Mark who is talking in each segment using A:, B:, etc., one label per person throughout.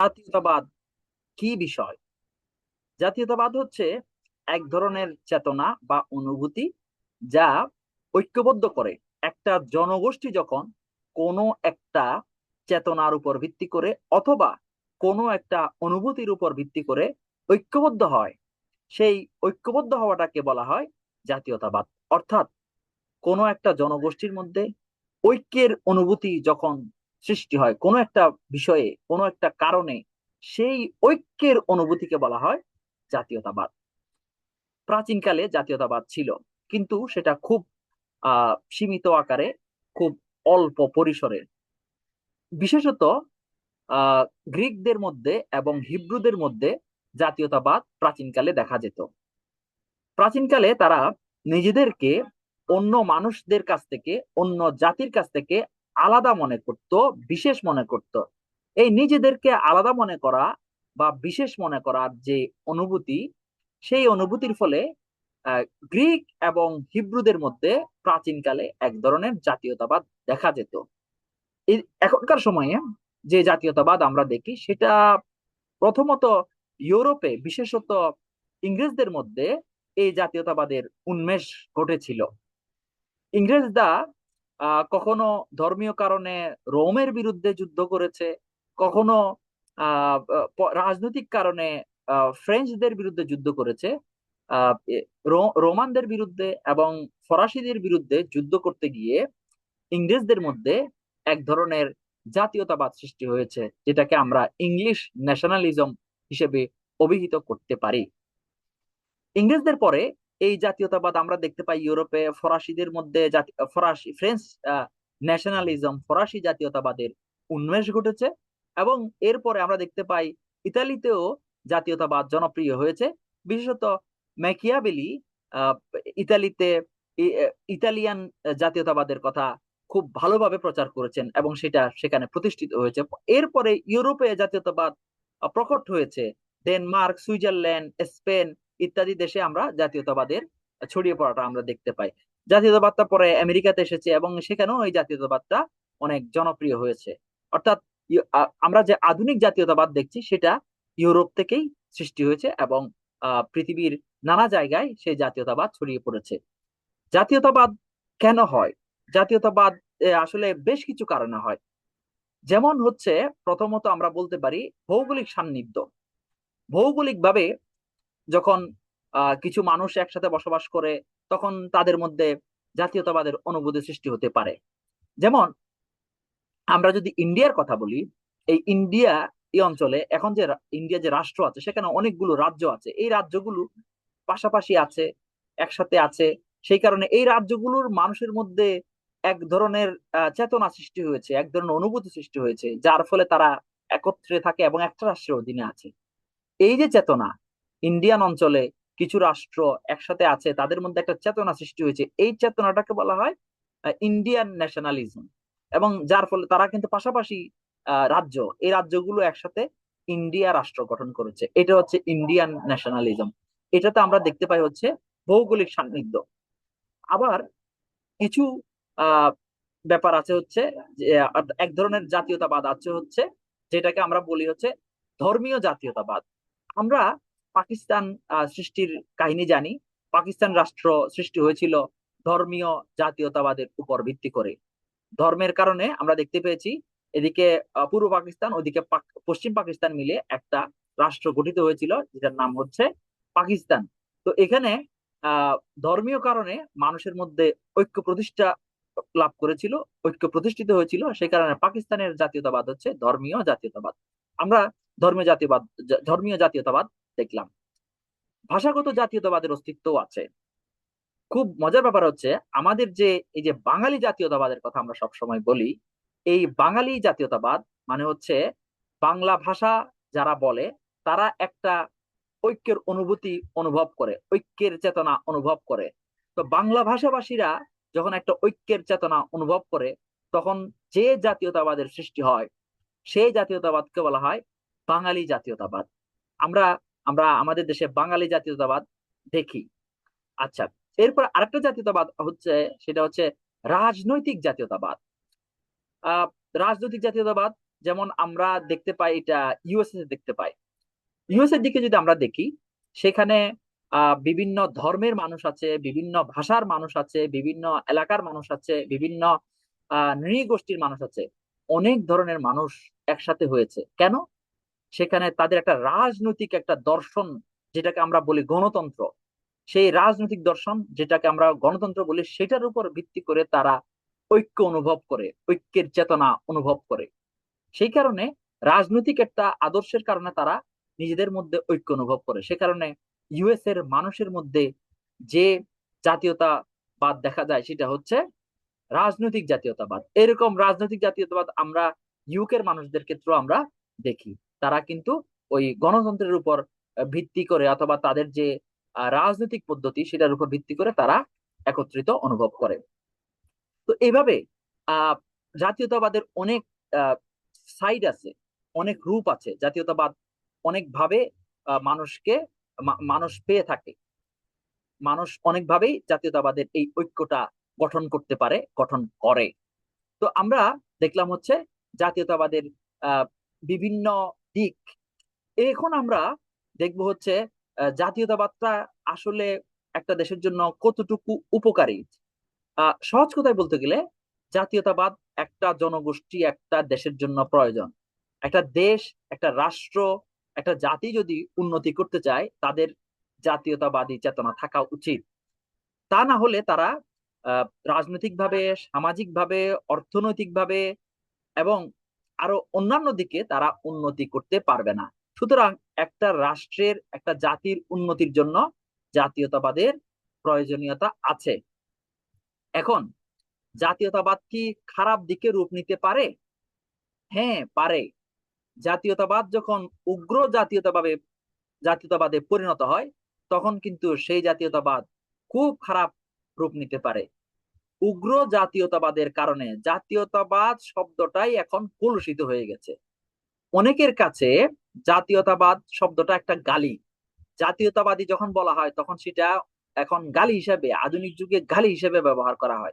A: জাতীয়তাবাদ কি বিষয়? জাতীয়তাবাদ হচ্ছে এক ধরনের চেতনা বা অনুভূতি যা ঐক্যবদ্ধ করে। একটা জনগোষ্ঠী যখন কোনো একটা চেতনার উপর ভিত্তি করে অথবা কোনো একটা অনুভূতির উপর ভিত্তি করে ঐক্যবদ্ধ হয়, সেই ঐক্যবদ্ধ হওয়াটাকে বলা হয় জাতীয়তাবাদ। অর্থাৎ কোনো একটা জনগোষ্ঠীর মধ্যে ঐক্যের অনুভূতি যখন সৃষ্টি হয়, কোনো একটা বিষয়ে, কোনো একটা কারণে সেই ঐক্যের অনুভূতিকে বলা হয় জাতীয়তাবাদ। প্রাচীনকালে জাতীয়তাবাদ ছিল, কিন্তু সেটা খুব সীমিত আকারে, খুব অল্প পরিসরে। বিশেষত গ্রিকদের মধ্যে এবং হিব্রুদের মধ্যে জাতীয়তাবাদ প্রাচীনকালে দেখা যেত। প্রাচীনকালে তারা নিজেদেরকে অন্য মানুষদের কাছ থেকে, অন্য জাতির কাছ থেকে আলাদা মনে করত, বিশেষ মনে করত। এই নিজেদেরকে আলাদা মনে করা বা বিশেষ মনে করার যে অনুভূতি, সেই অনুভূতির ফলে গ্রিক এবং হিব্রুদের মধ্যে প্রাচীনকালে এক ধরনের জাতীয়তাবাদ দেখা যেত। এখনকার সময়ে যে জাতীয়তাবাদ আমরা দেখি, সেটা প্রথমত ইউরোপে, বিশেষত ইংরেজদের মধ্যে এই জাতীয়তাবাদের উন্মেষ ঘটেছিল। ইংরেজরা কখনো ধর্মীয় কারণে রোমের বিরুদ্ধে যুদ্ধ করেছে, কখনো রাজনৈতিক কারণে ফ্রেঞ্চদের বিরুদ্ধে যুদ্ধ করেছে রোমানদের বিরুদ্ধে এবং ফরাসিদের বিরুদ্ধে যুদ্ধ করতে গিয়ে ইংরেজদের মধ্যে এক ধরনের জাতীয়তাবাদ সৃষ্টি হয়েছে, যেটাকে আমরা ইংলিশ ন্যাশনালিজম হিসেবে অভিহিত করতে পারি। ইংরেজদের পরে এই জাতীয়তাবাদ আমরা দেখতে পাই ইউরোপে, ফরাসিদের মধ্যে ফরাসি, ফ্রেঞ্চ ন্যাশনালিজম ফরাসি জাতীয়তাবাদের উন্মেষ ঘটেছে এবং এরপরে আমরা দেখতে পাই ইতালিতেও জাতীয়তাবাদ জনপ্রিয় হয়েছে। বিশেষত ম্যাকিয়াবেলি ইতালিতে ইতালিয়ান জাতীয়তাবাদের কথা খুব ভালোভাবে প্রচার করেছেন এবং সেটা সেখানে প্রতিষ্ঠিত হয়েছে। এরপরে ইউরোপে জাতীয়তাবাদ প্রকট হয়েছে। ডেনমার্ক, সুইজারল্যান্ড, স্পেন ইত্যাদি দেশে আমরা জাতীয়তাবাদের ছড়িয়ে পড়াটা আমরা দেখতে পাই। জাতীয়তাবাদটা পরে আমেরিকাতে এসেছে এবং সেখানেও এই জাতীয়তাবাদটা অনেক জনপ্রিয় হয়েছে। অর্থাৎ আমরা যে আধুনিক জাতীয়তাবাদ দেখছি সেটা ইউরোপ থেকেই সৃষ্টি হয়েছে এবং পৃথিবীর নানা জায়গায় সেই জাতীয়তাবাদ ছড়িয়ে পড়েছে। জাতীয়তাবাদ কেন হয়? জাতীয়তাবাদ আসলে বেশ কিছু কারণে হয়। যেমন হচ্ছে প্রথমত আমরা বলতে পারি ভৌগোলিক সান্নিধ্য। ভৌগোলিকভাবে যখন কিছু মানুষ একসাথে বসবাস করে, তখন তাদের মধ্যে জাতীয়তাবাদের অনুভূতি সৃষ্টি হতে পারে। যেমন, আমরা যদি ইন্ডিয়ার কথা বলি, এই ইন্ডিয়া এই অঞ্চলে এখন যে ইন্ডিয়া যে রাষ্ট্র আছে, সেখানে অনেকগুলো রাজ্য আছে। এই রাজ্যগুলো পাশাপাশি আছে, একসাথে আছে। সেই কারণে এই রাজ্যগুলোর মানুষের মধ্যে এক ধরনের চেতনা সৃষ্টি হয়েছে, এক ধরনের অনুভূতি সৃষ্টি হয়েছে, যার ফলে তারা একত্রে থাকে এবং একটা রাষ্ট্রের অধীনে আছে। এই যে চেতনা ইন্ডিয়ান অঞ্চলে কিছু রাষ্ট্র একসাথে আছে, তাদের মধ্যে একটা চেতনা সৃষ্টি হয়েছে। এই চেতনাটাকে বলা হয় ইন্ডিয়ান ন্যাশনালিজম এবং যার ফলে তারা কিন্তু পাশাপাশি রাজ্য, এই রাজ্যগুলো একসাথে ইন্ডিয়া রাষ্ট্র গঠন করেছে। এটা হচ্ছে ইন্ডিয়ান ন্যাশনালিজম এটাতে আমরা দেখতে পাই হচ্ছে ভৌগোলিক সান্নিধ্য। আবার কিছু ব্যাপার আছে হচ্ছে এক ধরনের জাতীয়তাবাদ আছে হচ্ছে, যেটাকে আমরা বলি হচ্ছে ধর্মীয় জাতীয়তাবাদ। আমরা পাকিস্তান সৃষ্টির কাহিনী জানি। পাকিস্তান রাষ্ট্র সৃষ্টি হয়েছিল ধর্মীয় জাতীয়তাবাদের উপর ভিত্তি করে। ধর্মের কারণে আমরা দেখতে পেয়েছি, এদিকে পূর্ব পাকিস্তান, ওদিকে পশ্চিম পাকিস্তান মিলে একটা রাষ্ট্র গঠিত হয়েছিল, যেটার নাম হচ্ছে পাকিস্তান। তো এখানে ধর্মীয় কারণে মানুষের মধ্যে ঐক্য প্রতিষ্ঠা লাভ করেছিল, ঐক্য প্রতিষ্ঠিত হয়েছিল, সেই কারণে পাকিস্তানের জাতীয়তাবাদ হচ্ছে ধর্মীয় জাতীয়তাবাদ। আমরা ধর্মীয় জাতীয়বাদ, ধর্মীয় জাতীয়তাবাদ দেখলাম। ভাষাগত জাতীয়তাবাদের অস্তিত্ব আছে। খুব মজার ব্যাপার হচ্ছে, আমাদের যে এই যে বাঙালি জাতীয়তাবাদের কথা আমরা সব সময় বলি, এই বাঙালি জাতীয়তাবাদ মানে হচ্ছে বাংলা ভাষা যারা বলে, তারা একটা ঐক্যের অনুভূতি অনুভব করে, ঐক্যের চেতনা অনুভব করে। তো বাংলা ভাষাভাষীরা যখন একটা ঐক্যের চেতনা অনুভব করে, তখন যে জাতীয়তাবাদের সৃষ্টি হয়, সেই জাতীয়তাবাদকে বলা হয় বাঙালি জাতীয়তাবাদ। আমরা আমরা আমাদের দেশে বাঙালি জাতীয়তাবাদ দেখি। আচ্ছা এরপর আরেকটা জাতীয়তাবাদ হচ্ছে, সেটা হচ্ছে রাজনৈতিক জাতীয়তাবাদ। রাজনৈতিক জাতীয়তাবাদ, যেমন আমরা দেখতে পাই এটা ইউএসএ দেখতে পাই। ইউএস এর দিকে যদি আমরা দেখি, সেখানে বিভিন্ন ধর্মের মানুষ আছে, বিভিন্ন ভাষার মানুষ আছে, বিভিন্ন এলাকার মানুষ আছে, বিভিন্ন নৃগোষ্ঠীর মানুষ আছে। অনেক ধরনের মানুষ একসাথে হয়েছে। কেন? সেখানে তাদের একটা রাজনৈতিক একটা দর্শন যেটাকে আমরা বলি গণতন্ত্র। সেই রাজনৈতিক দর্শন যেটাকে আমরা গণতন্ত্র বলি, সেটার উপর ভিত্তি করে তারা ঐক্য অনুভব করে, ঐক্যের চেতনা অনুভব করে। সেই কারণে রাজনৈতিক একটা আদর্শের কারণে তারা নিজেদের মধ্যে ঐক্য অনুভব করে। সে কারণে ইউএস এর মানুষের মধ্যে যে জাতীয়তাবাদ দেখা যায়, সেটা হচ্ছে রাজনৈতিক জাতীয়তাবাদ। এরকম রাজনৈতিক জাতীয়তাবাদ আমরা ইউকের মানুষদের ক্ষেত্রেও আমরা দেখি। তারা কিন্তু ওই গণতন্ত্রের উপর ভিত্তি করে অথবা তাদের যে রাজনৈতিক পদ্ধতি সেটার উপর ভিত্তি করে তারা একত্রিত অনুভব করে। তো এইভাবে আহ, জাতীয়তাবাদের অনেক সাইড আছে, অনেক রূপ আছে, জাতীয়তাবাদ অনেকভাবে মানুষকে মানুষ পেয়ে থাকে। মানুষ অনেকভাবেই জাতীয়তাবাদের এই ঐক্যটা গঠন করতে পারে, গঠন করে। তো আমরা দেখলাম হচ্ছে জাতীয়তাবাদের বিভিন্ন দিক এখন আমরা দেখব হচ্ছে জাতীয়তাবাদটা আসলে একটা দেশের জন্য কতটুকু উপকারী। সহজ কথায় বলতে গেলে জাতীয়তাবাদ একটা জনগোষ্ঠী, একটা দেশের জন্য প্রয়োজন। একটা দেশ, একটা রাষ্ট্র, একটা জাতি যদি উন্নতি করতে চায়, তাদের জাতীয়তাবাদী চেতনা থাকা উচিত। তা না হলে তারা রাজনৈতিকভাবে, সামাজিকভাবে, অর্থনৈতিকভাবে এবং আরও অন্যান্য দিকে তারা উন্নতি করতে পারবে না। সুতরাং একটা রাষ্ট্রের, একটা জাতির উন্নতির জন্য জাতীয়তাবাদের প্রয়োজনীয়তা আছে। এখন, জাতীয়তাবাদ কি খারাপ দিকে রূপ নিতে পারে? হ্যাঁ পারে। জাতীয়তাবাদ যখন উগ্র জাতীয়তাবাদে জাতীয়তাবাদে পরিণত হয়, তখন কিন্তু সেই জাতীয়তাবাদ খুব খারাপ রূপ নিতে পারে। উগ্র জাতীয়তাবাদের কারণে জাতীয়তাবাদ শব্দটাই এখন কলুষিত হয়ে গেছে। অনেকের কাছে জাতীয়তাবাদ শব্দটা একটা গালি। জাতীয়তাবাদী যখন বলা হয়, তখন সেটা এখন গালি হিসেবে, আধুনিক যুগে গালি হিসেবে ব্যবহার করা হয়।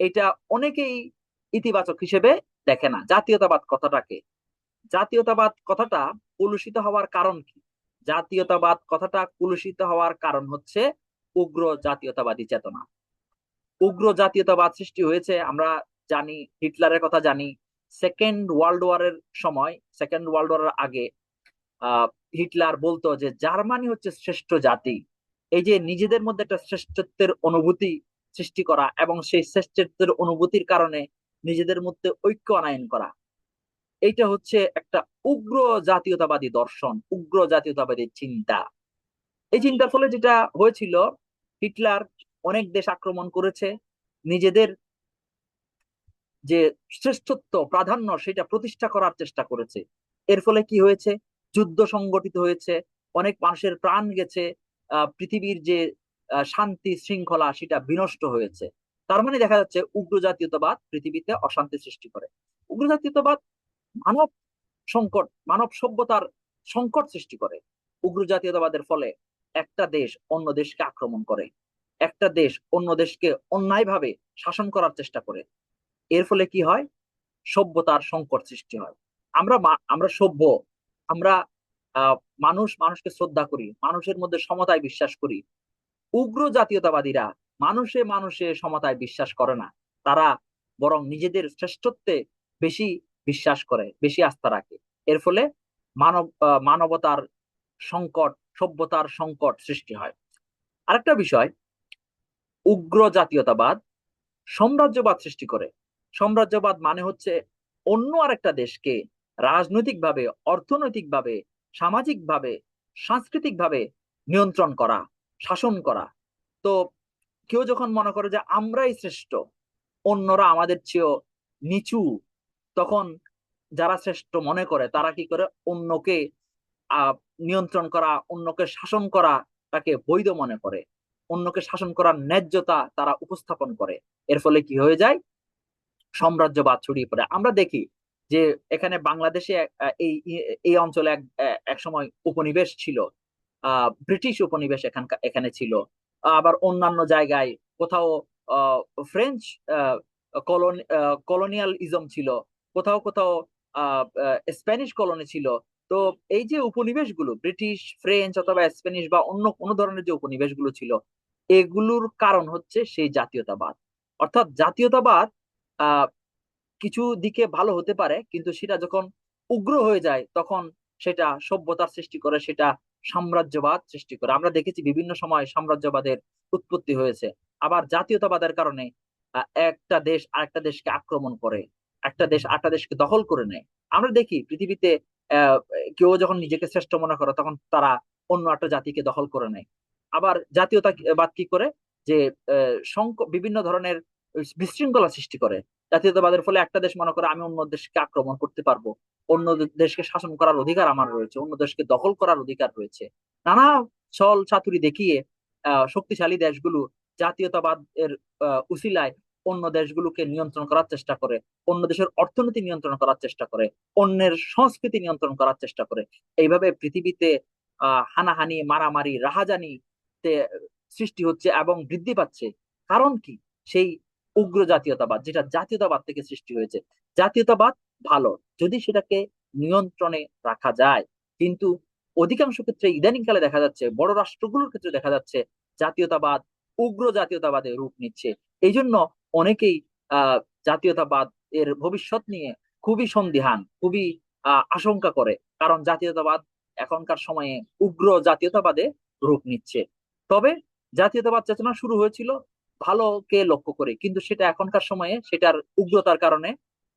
A: এটা অনেকেই ইতিবাচক হিসেবে দেখে না। জাতীয়তাবাদ কথাটাকে। জাতীয়তাবাদ কথাটা কলুষিত হওয়ার কারণ কি? জাতীয়তাবাদ কথাটা কলুষিত হওয়ার কারণ হচ্ছে উগ্র জাতীয়তাবাদী চেতনা। উগ্র জাতীয়তাবাদ সৃষ্টি হয়েছে, আমরা জানি, হিটলারের কথা জানি। সেকেন্ড ওয়ার্ল্ড ওয়ারের সময় সেকেন্ড ওয়ার্ল্ড ওয়ারের আগে হিটলার বলতো যে জার্মানি হচ্ছে শ্রেষ্ঠ জাতি। এই যে নিজেদের মধ্যে একটা শ্রেষ্ঠত্বের অনুভূতি সৃষ্টি করা এবং সেই শ্রেষ্ঠত্বের অনুভূতির কারণে নিজেদের মধ্যে ঐক্য আনায়ন করা। এইটা হচ্ছে একটা উগ্র জাতীয়তাবাদী দর্শন, উগ্র জাতীয়তাবাদী চিন্তা। এই চিন্তার ফলে যেটা হয়েছিল, হিটলার অনেক দেশ আক্রমণ করেছে। নিজেদের যে শ্রেষ্ঠত্ব, প্রাধান্য সেটা প্রতিষ্ঠা করার চেষ্টা করেছে। এর ফলে কি হয়েছে? যুদ্ধ সংগঠিত হয়েছে। অনেক মানুষের প্রাণ গেছে। পৃথিবীর যে শান্তি শৃঙ্খলা সেটা বিনষ্ট হয়েছে। তার মানে দেখা যাচ্ছে উগ্র জাতীয়তাবাদ পৃথিবীতে অশান্তি সৃষ্টি করে। উগ্র জাতীয়তাবাদ মানব সংকট, মানব সভ্যতার সংকট সৃষ্টি করে। উগ্র জাতীয়তাবাদের ফলে একটা দেশ অন্য দেশকে আক্রমণ করে। একটা দেশ অন্য দেশকে অন্যায়ভাবে শাসন করার চেষ্টা করে, এর ফলে কি হয়? সভ্যতার সংকট সৃষ্টি হয়। আমরা আমরা সভ্য, আমরা মানুষ মানুষকে শ্রদ্ধা করি, মানুষের মধ্যে সমতায় বিশ্বাস করি। উগ্র জাতীয়তাবাদীরা মানুষে মানুষে সমতায় বিশ্বাস করে না। তারা বরং নিজেদের শ্রেষ্ঠত্বে বেশি বিশ্বাস করে, বেশি আস্থা রাখে। এর ফলে মানব মানবতার সংকট, সভ্যতার সংকট সৃষ্টি হয়। আরেকটা বিষয় উগ্র জাতীয়তাবাদ সাম্রাজ্যবাদ সৃষ্টি করে। সাম্রাজ্যবাদ মানে হচ্ছে অন্য আরেকটা দেশকে রাজনৈতিকভাবে, অর্থনৈতিকভাবে, সামাজিকভাবে, সাংস্কৃতিকভাবে নিয়ন্ত্রণ করা, শাসন করা। তো কেউ যখন মনে করে যে আমরাই শ্রেষ্ঠ, অন্যরা আমাদের চেয়েও নিচু, তখন যারা শ্রেষ্ঠ মনে করে, তারা কি করে? অন্যকে নিয়ন্ত্রণ করা, অন্যকে শাসন করা তাকে বৈধ মনে করে। অন্যকে শাসন করার ন্যায্যতা তারা উপস্থাপন করে। এর ফলে কি হয়ে যায়? সাম্রাজ্যবাদ ছড়িয়ে পড়ে। আমরা দেখি যে এখানে বাংলাদেশে এই এই অঞ্চলে এক সময় উপনিবেশ ছিল। ব্রিটিশ উপনিবেশ এখানকার এখানে ছিল। আবার অন্যান্য জায়গায় কোথাও ফ্রেঞ্চ কলোনিয়াল ইজম ছিল। কোথাও কোথাও স্প্যানিশ কলোনি ছিল। তো এই যে উপনিবেশগুলো, ব্রিটিশ, ফ্রেঞ্চ অথবা স্প্যানিশ বা অন্য কোনো ধরনের যে উপনিবেশগুলো ছিল, এগুলোর কারণ হচ্ছে সেই জাতীয়তাবাদ। অর্থাৎ জাতীয়তাবাদ কিছু দিকে ভালো হতে পারে, কিন্তু সেটা যখন উগ্র হয়ে যায়, তখন সেটা সভ্যতার সৃষ্টি করে, সেটা সাম্রাজ্যবাদ সৃষ্টি করে। আমরা দেখেছি বিভিন্ন সময় সাম্রাজ্যবাদের উৎপত্তি হয়েছে। আবার জাতীয়তাবাদের কারণে একটা দেশ আরেকটা দেশকে আক্রমণ করে, একটা দেশ আরেকটা দেশকে দখল করে নেয়। আমরা দেখি পৃথিবীতে কেউ যখন নিজেকে শ্রেষ্ঠ মনে করে তখন তারা অন্য একটা জাতিকে দখল করে নেয়। আবার জাতীয়তাবাদ কি করে? যে বিভিন্ন ধরনের বিশৃঙ্খলা সৃষ্টি করে। জাতীয়তাবাদের ফলে একটা দেশ মনে করে আমি অন্য দেশকে আক্রমণ করতে পারব। অন্য দেশকে শাসন করার অধিকার আমার রয়েছে অন্য দেশকে দখল করার অধিকার রয়েছে। নানা ছল চাতুরি দেখিয়ে শক্তিশালী দেশগুলো জাতীয়তাবাদ এর আহ, উসিলায় অন্য দেশগুলোকে নিয়ন্ত্রণ করার চেষ্টা করে, অন্য দেশের অর্থনীতি নিয়ন্ত্রণ করার চেষ্টা করে, অন্যের সংস্কৃতি নিয়ন্ত্রণ করার চেষ্টা করে। এইভাবে পৃথিবীতে হানাহানি, মারামারি রাহাজানি সৃষ্টি হচ্ছে এবং বৃদ্ধি পাচ্ছে। কারণ কি? সেই উগ্র জাতীয়তাবাদ, যেটা জাতীয়তাবাদ থেকে সৃষ্টি হয়েছে। জাতীয়তাবাদ ভালো, যদি সেটাকে নিয়ন্ত্রণে রাখা যায়। কিন্তু অধিকাংশ ক্ষেত্রে ইদানিং কালে দেখা যাচ্ছে, বড় রাষ্ট্রগুলোর ক্ষেত্রে দেখা যাচ্ছে, জাতীয়তাবাদ উগ্র জাতীয়তাবাদে রূপ নিচ্ছে। এই জন্য অনেকেই আহ জাতীয়তাবাদ এর ভবিষ্যৎ নিয়ে খুবই সন্দিহান, খুবই আশঙ্কা করে। কারণ জাতীয়তাবাদ এখনকার সময়ে উগ্র জাতীয়তাবাদে রূপ নিচ্ছে। তবে জাতীয়তাবাদ চেতনা শুরু হয়েছিল ভালোকে লক্ষ্য করে। কিন্তু সেটা এখনকার সময়ে সেটার উগ্রতার কারণে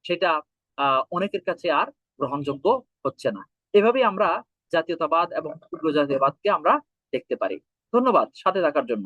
A: সেটা অনেকের কাছে আর গ্রহণযোগ্য হচ্ছে না। এভাবেই আমরা জাতীয়তাবাদ এবং উগ্র জাতীয়বাদকে আমরা দেখতে পারি। ধন্যবাদ সাথে থাকার জন্য।